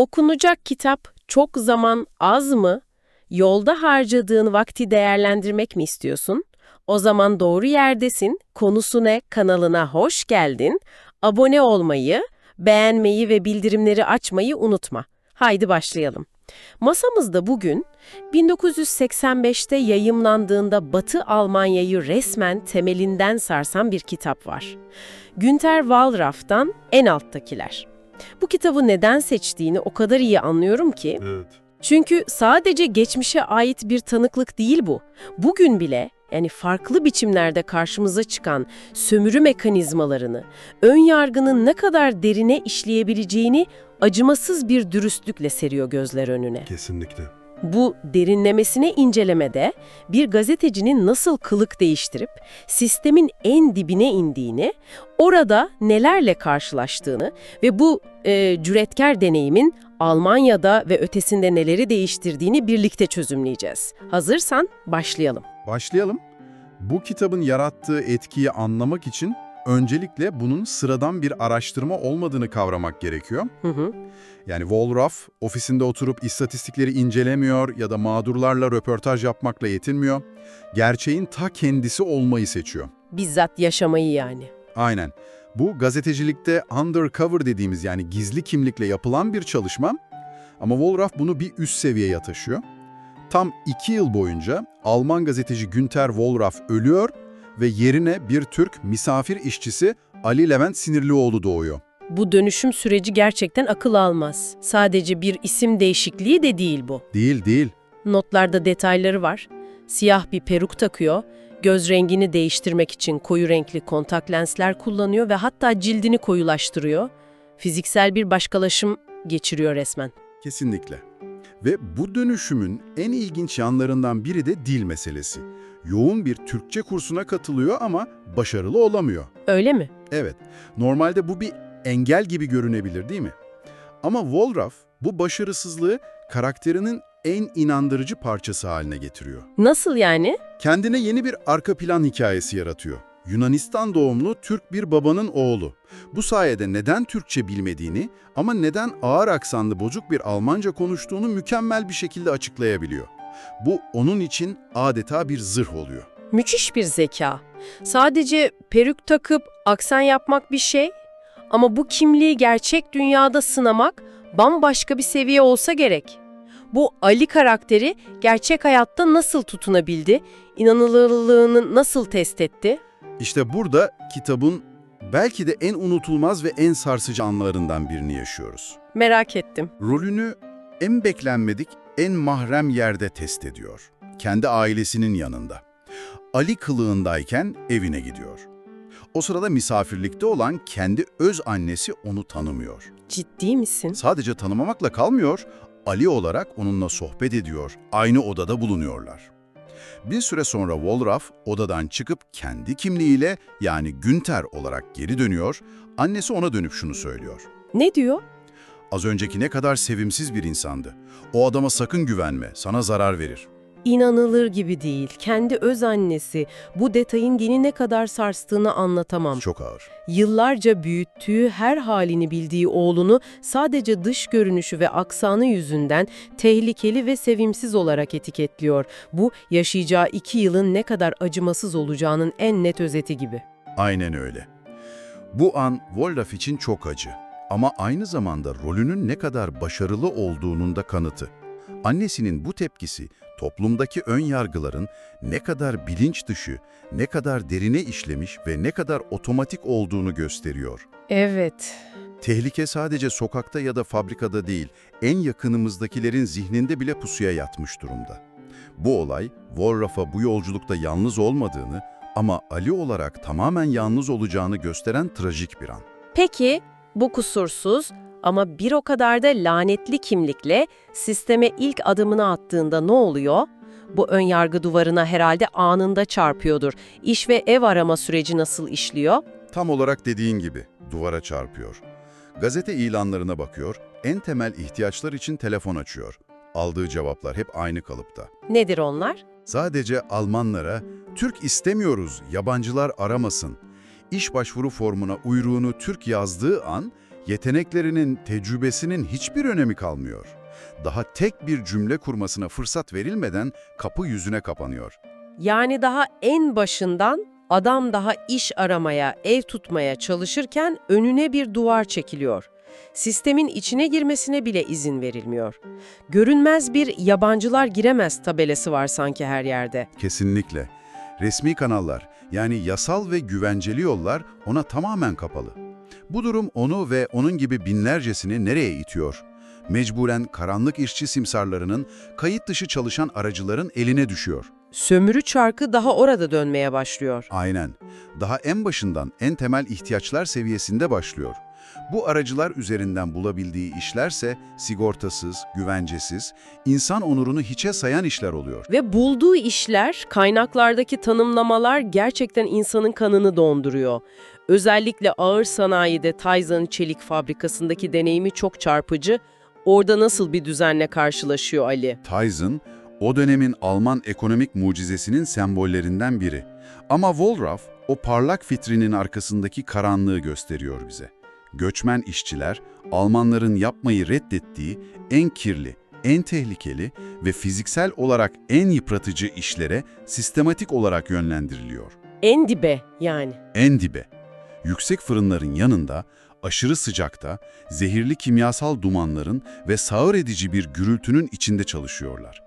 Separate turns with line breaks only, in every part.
Okunacak kitap çok zaman az mı? Yolda harcadığın vakti değerlendirmek mi istiyorsun? O zaman doğru yerdesin. Konusu ne? Kanalına hoş geldin. Abone olmayı, beğenmeyi ve bildirimleri açmayı unutma. Haydi başlayalım. Masamızda bugün 1985'te yayımlandığında Batı Almanya'yı resmen temelinden sarsan bir kitap var. Günter Wallraff'tan En Alttakiler. Bu kitabı neden seçtiğini o kadar iyi anlıyorum ki
Evet.
çünkü sadece geçmişe ait bir tanıklık değil bu. Bugün bile yani farklı biçimlerde karşımıza çıkan sömürü mekanizmalarını, ön yargının ne kadar derine işleyebileceğini acımasız bir dürüstlükle seriyor gözler önüne.
Kesinlikle.
Bu derinlemesine incelemede bir gazetecinin nasıl kılık değiştirip sistemin en dibine indiğini, orada nelerle karşılaştığını ve bu e, cüretkar deneyimin Almanya'da ve ötesinde neleri değiştirdiğini birlikte çözümleyeceğiz. Hazırsan başlayalım.
Başlayalım. Bu kitabın yarattığı etkiyi anlamak için öncelikle bunun sıradan bir araştırma olmadığını kavramak gerekiyor.
Hı hı.
Yani Woolraf ofisinde oturup istatistikleri incelemiyor ya da mağdurlarla röportaj yapmakla yetinmiyor. Gerçeğin ta kendisi olmayı seçiyor.
Bizzat yaşamayı yani.
Aynen. Bu gazetecilikte undercover dediğimiz yani gizli kimlikle yapılan bir çalışma ama Woolraf bunu bir üst seviyeye taşıyor. Tam iki yıl boyunca Alman gazeteci Günter Woolraf ölüyor ve yerine bir Türk misafir işçisi Ali Levent Sinirlioğlu doğuyor.
Bu dönüşüm süreci gerçekten akıl almaz. Sadece bir isim değişikliği de değil bu.
Değil değil.
Notlarda detayları var. Siyah bir peruk takıyor, göz rengini değiştirmek için koyu renkli kontak lensler kullanıyor ve hatta cildini koyulaştırıyor. Fiziksel bir başkalaşım geçiriyor resmen.
Kesinlikle. Ve bu dönüşümün en ilginç yanlarından biri de dil meselesi. Yoğun bir Türkçe kursuna katılıyor ama başarılı olamıyor.
Öyle mi?
Evet, normalde bu bir engel gibi görünebilir değil mi? Ama Woolraf bu başarısızlığı karakterinin en inandırıcı parçası haline getiriyor.
Nasıl yani?
Kendine yeni bir arka plan hikayesi yaratıyor. Yunanistan doğumlu Türk bir babanın oğlu. Bu sayede neden Türkçe bilmediğini ama neden ağır aksanlı bozuk bir Almanca konuştuğunu mükemmel bir şekilde açıklayabiliyor. Bu onun için adeta bir zırh oluyor.
Müthiş bir zeka. Sadece peruk takıp aksan yapmak bir şey ama bu kimliği gerçek dünyada sınamak bambaşka bir seviye olsa gerek. Bu Ali karakteri gerçek hayatta nasıl tutunabildi? İnanılırlığını nasıl test etti?
İşte burada kitabın belki de en unutulmaz ve en sarsıcı anlarından birini yaşıyoruz.
Merak ettim.
Rolünü en beklenmedik, en mahrem yerde test ediyor. Kendi ailesinin yanında. Ali kılığındayken evine gidiyor. O sırada misafirlikte olan kendi öz annesi onu tanımıyor.
Ciddi misin?
Sadece tanımamakla kalmıyor, Ali olarak onunla sohbet ediyor, aynı odada bulunuyorlar. Bir süre sonra Woolraf odadan çıkıp kendi kimliğiyle yani Günter olarak geri dönüyor, annesi ona dönüp şunu söylüyor.
Ne diyor?
Az önceki ne kadar sevimsiz bir insandı. O adama sakın güvenme, sana zarar verir.
İnanılır gibi değil. Kendi öz annesi bu detayın geni ne kadar sarstığını anlatamam.
Çok ağır.
Yıllarca büyüttüğü her halini bildiği oğlunu sadece dış görünüşü ve aksanı yüzünden tehlikeli ve sevimsiz olarak etiketliyor. Bu yaşayacağı iki yılın ne kadar acımasız olacağının en net özeti gibi.
Aynen öyle. Bu an Woolraf için çok acı. Ama aynı zamanda rolünün ne kadar başarılı olduğunun da kanıtı. Annesinin bu tepkisi toplumdaki ön yargıların ne kadar bilinç dışı, ne kadar derine işlemiş ve ne kadar otomatik olduğunu gösteriyor.
Evet.
Tehlike sadece sokakta ya da fabrikada değil, en yakınımızdakilerin zihninde bile pusuya yatmış durumda. Bu olay, Woolraf'a bu yolculukta yalnız olmadığını ama Ali olarak tamamen yalnız olacağını gösteren trajik bir an.
Peki bu kusursuz ama bir o kadar da lanetli kimlikle sisteme ilk adımını attığında ne oluyor? Bu ön yargı duvarına herhalde anında çarpıyordur. İş ve ev arama süreci nasıl işliyor?
Tam olarak dediğin gibi duvara çarpıyor. Gazete ilanlarına bakıyor, en temel ihtiyaçlar için telefon açıyor. Aldığı cevaplar hep aynı kalıpta.
Nedir onlar?
Sadece Almanlara Türk istemiyoruz, yabancılar aramasın. İş başvuru formuna uyruğunu Türk yazdığı an Yeteneklerinin, tecrübesinin hiçbir önemi kalmıyor. Daha tek bir cümle kurmasına fırsat verilmeden kapı yüzüne kapanıyor.
Yani daha en başından adam daha iş aramaya, ev tutmaya çalışırken önüne bir duvar çekiliyor. Sistemin içine girmesine bile izin verilmiyor. Görünmez bir yabancılar giremez tabelası var sanki her yerde.
Kesinlikle. Resmi kanallar, yani yasal ve güvenceli yollar ona tamamen kapalı. Bu durum onu ve onun gibi binlercesini nereye itiyor? Mecburen karanlık işçi simsarlarının, kayıt dışı çalışan aracıların eline düşüyor.
Sömürü çarkı daha orada dönmeye başlıyor.
Aynen. Daha en başından en temel ihtiyaçlar seviyesinde başlıyor. Bu aracılar üzerinden bulabildiği işlerse sigortasız, güvencesiz, insan onurunu hiçe sayan işler oluyor.
Ve bulduğu işler, kaynaklardaki tanımlamalar gerçekten insanın kanını donduruyor. Özellikle ağır sanayide Tyson Çelik Fabrikası'ndaki deneyimi çok çarpıcı. Orada nasıl bir düzenle karşılaşıyor Ali?
Tyson, o dönemin Alman ekonomik mucizesinin sembollerinden biri. Ama Wohlraff, o parlak fitrinin arkasındaki karanlığı gösteriyor bize. Göçmen işçiler, Almanların yapmayı reddettiği en kirli, en tehlikeli ve fiziksel olarak en yıpratıcı işlere sistematik olarak yönlendiriliyor.
En dibe yani.
En dibe. Yüksek fırınların yanında, aşırı sıcakta, zehirli kimyasal dumanların ve sağır edici bir gürültünün içinde çalışıyorlar.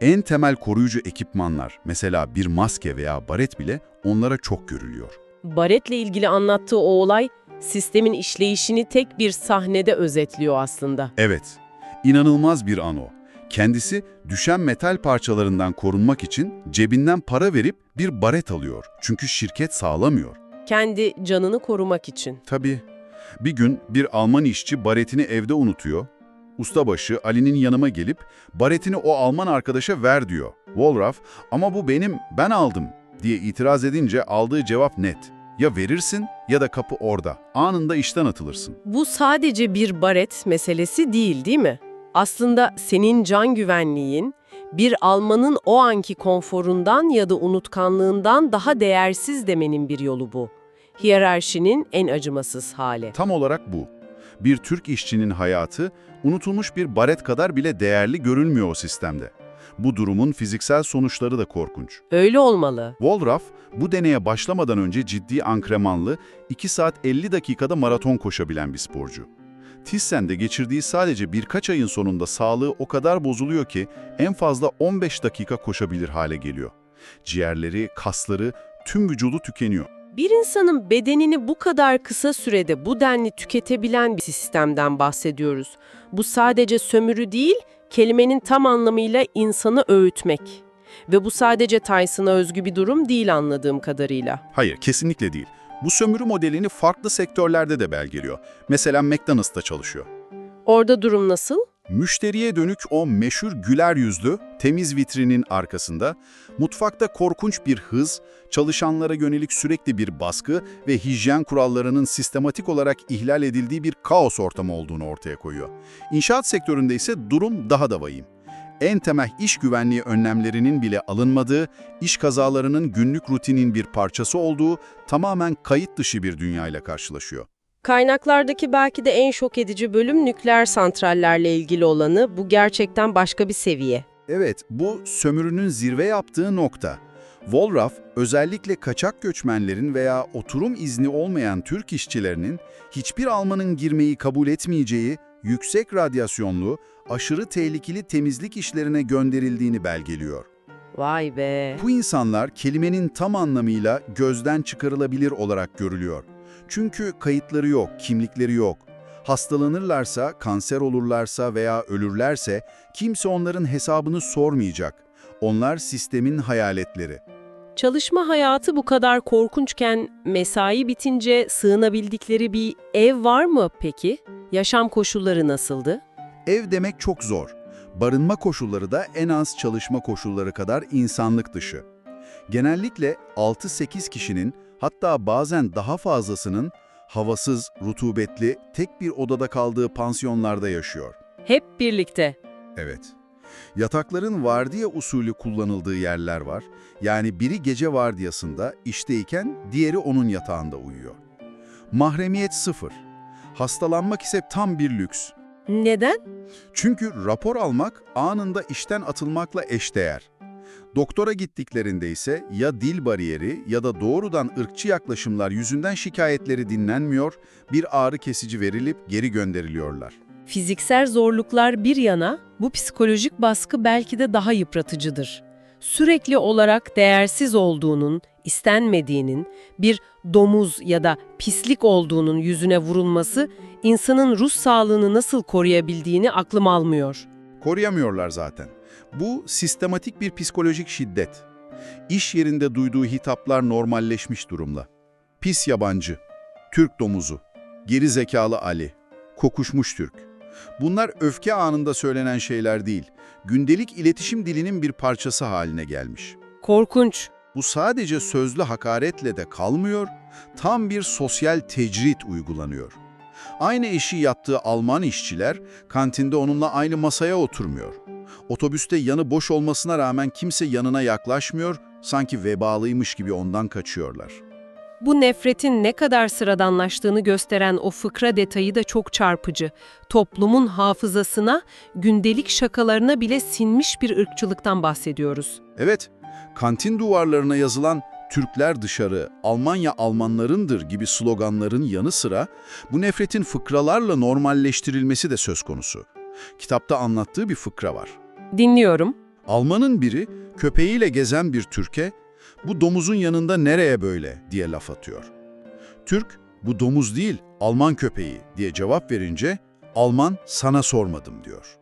En temel koruyucu ekipmanlar, mesela bir maske veya baret bile onlara çok görülüyor.
Baret'le ilgili anlattığı o olay, sistemin işleyişini tek bir sahnede özetliyor aslında.
Evet, inanılmaz bir an o. Kendisi düşen metal parçalarından korunmak için cebinden para verip bir baret alıyor. Çünkü şirket sağlamıyor.
Kendi canını korumak için.
Tabii. Bir gün bir Alman işçi baretini evde unutuyor. Ustabaşı Ali'nin yanıma gelip baretini o Alman arkadaşa ver diyor. Wolraff ama bu benim ben aldım diye itiraz edince aldığı cevap net. Ya verirsin ya da kapı orada. Anında işten atılırsın.
Bu sadece bir baret meselesi değil değil mi? Aslında senin can güvenliğin, bir Almanın o anki konforundan ya da unutkanlığından daha değersiz demenin bir yolu bu. Hiyerarşinin en acımasız hali.
Tam olarak bu. Bir Türk işçinin hayatı unutulmuş bir baret kadar bile değerli görülmüyor o sistemde. Bu durumun fiziksel sonuçları da korkunç.
Öyle olmalı.
Wolraff, bu deneye başlamadan önce ciddi antrenmanlı, 2 saat 50 dakikada maraton koşabilen bir sporcu. Tissen'de geçirdiği sadece birkaç ayın sonunda sağlığı o kadar bozuluyor ki en fazla 15 dakika koşabilir hale geliyor. Ciğerleri, kasları, tüm vücudu tükeniyor.
Bir insanın bedenini bu kadar kısa sürede bu denli tüketebilen bir sistemden bahsediyoruz. Bu sadece sömürü değil, kelimenin tam anlamıyla insanı öğütmek. Ve bu sadece Tyson'a özgü bir durum değil anladığım kadarıyla.
Hayır, kesinlikle değil. Bu sömürü modelini farklı sektörlerde de belgeliyor. Mesela McDonald's'ta çalışıyor.
Orada durum nasıl?
Müşteriye dönük o meşhur güler yüzlü, temiz vitrinin arkasında, mutfakta korkunç bir hız, çalışanlara yönelik sürekli bir baskı ve hijyen kurallarının sistematik olarak ihlal edildiği bir kaos ortamı olduğunu ortaya koyuyor. İnşaat sektöründe ise durum daha da vahim. En temel iş güvenliği önlemlerinin bile alınmadığı, iş kazalarının günlük rutinin bir parçası olduğu tamamen kayıt dışı bir dünyayla karşılaşıyor.
Kaynaklardaki belki de en şok edici bölüm nükleer santrallerle ilgili olanı. Bu gerçekten başka bir seviye.
Evet, bu sömürünün zirve yaptığı nokta. Wolraff, özellikle kaçak göçmenlerin veya oturum izni olmayan Türk işçilerinin hiçbir Almanın girmeyi kabul etmeyeceği yüksek radyasyonlu, aşırı tehlikeli temizlik işlerine gönderildiğini belgeliyor.
Vay be.
Bu insanlar kelimenin tam anlamıyla gözden çıkarılabilir olarak görülüyor. Çünkü kayıtları yok, kimlikleri yok. Hastalanırlarsa, kanser olurlarsa veya ölürlerse kimse onların hesabını sormayacak. Onlar sistemin hayaletleri.
Çalışma hayatı bu kadar korkunçken mesai bitince sığınabildikleri bir ev var mı peki? Yaşam koşulları nasıldı?
Ev demek çok zor. Barınma koşulları da en az çalışma koşulları kadar insanlık dışı. Genellikle 6-8 kişinin hatta bazen daha fazlasının havasız, rutubetli, tek bir odada kaldığı pansiyonlarda yaşıyor.
Hep birlikte.
Evet. Yatakların vardiya usulü kullanıldığı yerler var. Yani biri gece vardiyasında işteyken diğeri onun yatağında uyuyor. Mahremiyet sıfır. Hastalanmak ise tam bir lüks.
Neden?
Çünkü rapor almak anında işten atılmakla eşdeğer. Doktora gittiklerinde ise ya dil bariyeri ya da doğrudan ırkçı yaklaşımlar yüzünden şikayetleri dinlenmiyor, bir ağrı kesici verilip geri gönderiliyorlar.
Fiziksel zorluklar bir yana, bu psikolojik baskı belki de daha yıpratıcıdır. Sürekli olarak değersiz olduğunun, istenmediğinin, bir domuz ya da pislik olduğunun yüzüne vurulması, insanın ruh sağlığını nasıl koruyabildiğini aklım almıyor.
Koruyamıyorlar zaten. Bu sistematik bir psikolojik şiddet. İş yerinde duyduğu hitaplar normalleşmiş durumda. Pis yabancı, Türk domuzu, geri zekalı Ali, kokuşmuş Türk. Bunlar öfke anında söylenen şeyler değil, gündelik iletişim dilinin bir parçası haline gelmiş.
Korkunç.
Bu sadece sözlü hakaretle de kalmıyor, tam bir sosyal tecrit uygulanıyor. Aynı eşi yattığı Alman işçiler kantinde onunla aynı masaya oturmuyor. Otobüste yanı boş olmasına rağmen kimse yanına yaklaşmıyor, sanki vebalıymış gibi ondan kaçıyorlar.
Bu nefretin ne kadar sıradanlaştığını gösteren o fıkra detayı da çok çarpıcı. Toplumun hafızasına, gündelik şakalarına bile sinmiş bir ırkçılıktan bahsediyoruz.
Evet, kantin duvarlarına yazılan Türkler dışarı, Almanya Almanlarındır gibi sloganların yanı sıra bu nefretin fıkralarla normalleştirilmesi de söz konusu. Kitapta anlattığı bir fıkra var.
Dinliyorum.
Almanın biri köpeğiyle gezen bir Türk'e bu domuzun yanında nereye böyle diye laf atıyor. Türk bu domuz değil Alman köpeği diye cevap verince Alman sana sormadım diyor.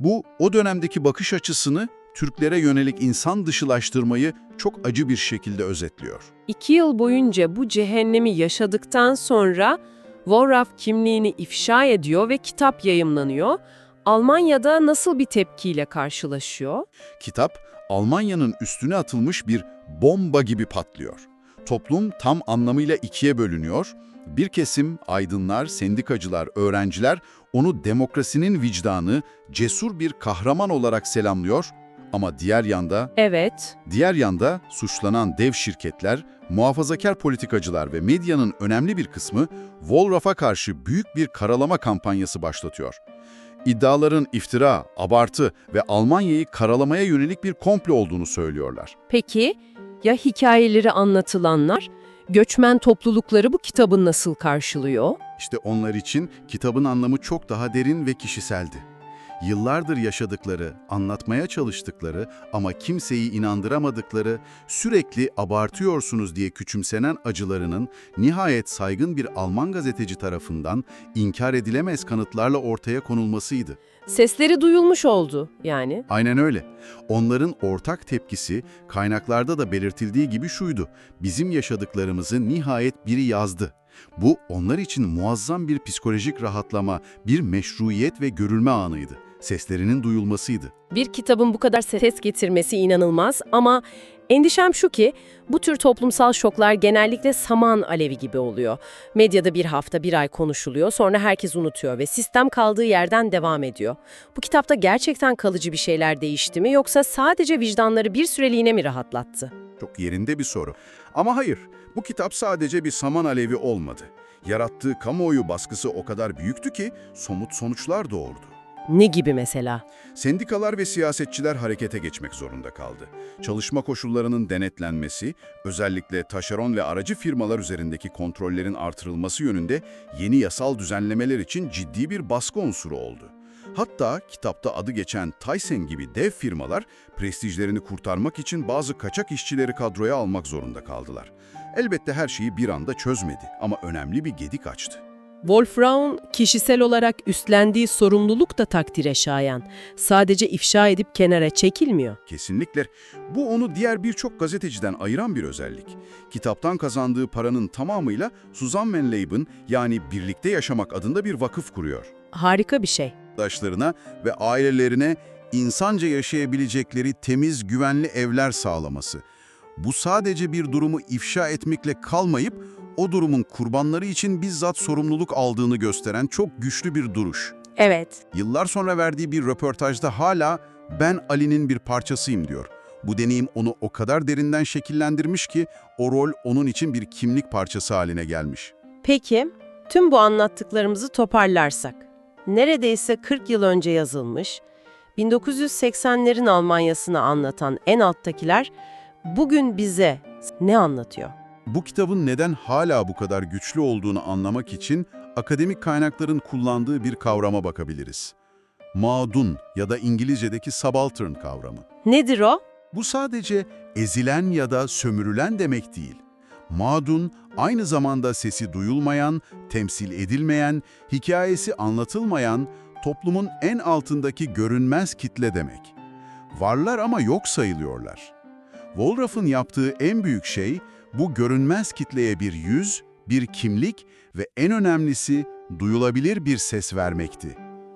Bu o dönemdeki bakış açısını Türklere yönelik insan dışılaştırmayı çok acı bir şekilde özetliyor.
İki yıl boyunca bu cehennemi yaşadıktan sonra Wolraff kimliğini ifşa ediyor ve kitap yayımlanıyor. Almanya'da nasıl bir tepkiyle karşılaşıyor?
Kitap Almanya'nın üstüne atılmış bir bomba gibi patlıyor. Toplum tam anlamıyla ikiye bölünüyor. Bir kesim aydınlar, sendikacılar, öğrenciler onu demokrasinin vicdanı, cesur bir kahraman olarak selamlıyor. Ama diğer yanda,
Evet,
diğer yanda suçlanan dev şirketler, muhafazakar politikacılar ve medyanın önemli bir kısmı Wolraff'a karşı büyük bir karalama kampanyası başlatıyor. İddiaların iftira, abartı ve Almanya'yı karalamaya yönelik bir komplo olduğunu söylüyorlar.
Peki ya hikayeleri anlatılanlar? Göçmen toplulukları bu kitabı nasıl karşılıyor?
İşte onlar için kitabın anlamı çok daha derin ve kişiseldi. Yıllardır yaşadıkları, anlatmaya çalıştıkları ama kimseyi inandıramadıkları, sürekli abartıyorsunuz diye küçümsenen acılarının nihayet saygın bir Alman gazeteci tarafından inkar edilemez kanıtlarla ortaya konulmasıydı.
Sesleri duyulmuş oldu yani.
Aynen öyle. Onların ortak tepkisi kaynaklarda da belirtildiği gibi şuydu. Bizim yaşadıklarımızı nihayet biri yazdı. Bu onlar için muazzam bir psikolojik rahatlama, bir meşruiyet ve görülme anıydı. Seslerinin duyulmasıydı.
Bir kitabın bu kadar ses getirmesi inanılmaz ama endişem şu ki bu tür toplumsal şoklar genellikle saman alevi gibi oluyor. Medyada bir hafta, bir ay konuşuluyor, sonra herkes unutuyor ve sistem kaldığı yerden devam ediyor. Bu kitapta gerçekten kalıcı bir şeyler değişti mi yoksa sadece vicdanları bir süreliğine mi rahatlattı?
Çok yerinde bir soru. Ama hayır, bu kitap sadece bir saman alevi olmadı. Yarattığı kamuoyu baskısı o kadar büyüktü ki somut sonuçlar doğurdu.
Ne gibi mesela?
Sendikalar ve siyasetçiler harekete geçmek zorunda kaldı. Çalışma koşullarının denetlenmesi, özellikle taşeron ve aracı firmalar üzerindeki kontrollerin artırılması yönünde yeni yasal düzenlemeler için ciddi bir baskı unsuru oldu. Hatta kitapta adı geçen Tyson gibi dev firmalar prestijlerini kurtarmak için bazı kaçak işçileri kadroya almak zorunda kaldılar. Elbette her şeyi bir anda çözmedi ama önemli bir gedik açtı.
Wolfraun kişisel olarak üstlendiği sorumluluk da takdire şayan. Sadece ifşa edip kenara çekilmiyor.
Kesinlikle. Bu onu diğer birçok gazeteciden ayıran bir özellik. Kitaptan kazandığı paranın tamamıyla Suzan Leeuwen yani Birlikte Yaşamak adında bir vakıf kuruyor.
Harika bir şey.
Arkadaşlarına ve ailelerine insanca yaşayabilecekleri temiz, güvenli evler sağlaması. Bu sadece bir durumu ifşa etmekle kalmayıp o durumun kurbanları için bizzat sorumluluk aldığını gösteren çok güçlü bir duruş.
Evet.
Yıllar sonra verdiği bir röportajda hala ben Ali'nin bir parçasıyım diyor. Bu deneyim onu o kadar derinden şekillendirmiş ki o rol onun için bir kimlik parçası haline gelmiş.
Peki, Tüm bu anlattıklarımızı toparlarsak, neredeyse 40 yıl önce yazılmış, 1980'lerin Almanyasını anlatan en alttakiler bugün bize ne anlatıyor?
Bu kitabın neden hala bu kadar güçlü olduğunu anlamak için akademik kaynakların kullandığı bir kavrama bakabiliriz. Mağdun ya da İngilizce'deki subaltern kavramı.
Nedir o?
Bu sadece ezilen ya da sömürülen demek değil. Mağdun, aynı zamanda sesi duyulmayan, temsil edilmeyen, hikayesi anlatılmayan, toplumun en altındaki görünmez kitle demek. Varlar ama yok sayılıyorlar. Wolraff'ın yaptığı en büyük şey, bu görünmez kitleye bir yüz, bir kimlik ve en önemlisi duyulabilir bir ses vermekti.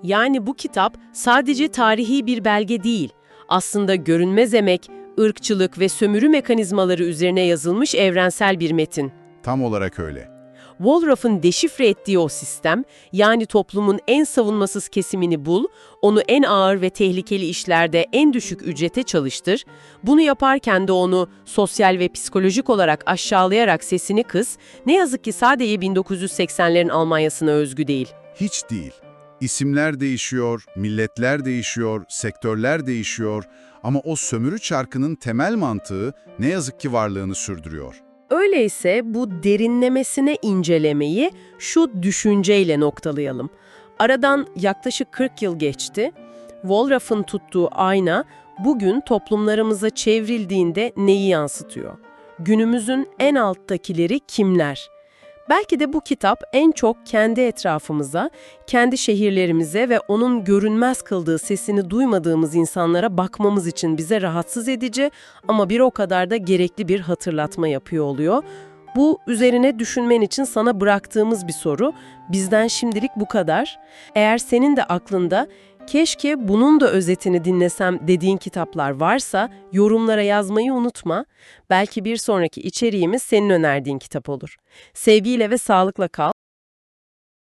Yani bu kitap sadece tarihi bir belge değil, aslında görünmez emek, ırkçılık ve sömürü mekanizmaları üzerine yazılmış evrensel bir metin.
Tam olarak öyle.
Wolraff'ın deşifre ettiği o sistem, yani toplumun en savunmasız kesimini bul, onu en ağır ve tehlikeli işlerde en düşük ücrete çalıştır, bunu yaparken de onu sosyal ve psikolojik olarak aşağılayarak sesini kıs, ne yazık ki sadece 1980'lerin Almanyasına özgü değil.
Hiç değil. İsimler değişiyor, milletler değişiyor, sektörler değişiyor ama o sömürü çarkının temel mantığı ne yazık ki varlığını sürdürüyor.
Öyleyse bu derinlemesine incelemeyi şu düşünceyle noktalayalım. Aradan yaklaşık 40 yıl geçti. Wolraff'ın tuttuğu ayna bugün toplumlarımıza çevrildiğinde neyi yansıtıyor? Günümüzün en alttakileri kimler? Belki de bu kitap en çok kendi etrafımıza, kendi şehirlerimize ve onun görünmez kıldığı sesini duymadığımız insanlara bakmamız için bize rahatsız edici ama bir o kadar da gerekli bir hatırlatma yapıyor oluyor. Bu üzerine düşünmen için sana bıraktığımız bir soru. Bizden şimdilik bu kadar. Eğer senin de aklında keşke bunun da özetini dinlesem dediğin kitaplar varsa yorumlara yazmayı unutma. Belki bir sonraki içeriğimiz senin önerdiğin kitap olur. Sevgiyle ve sağlıkla kal.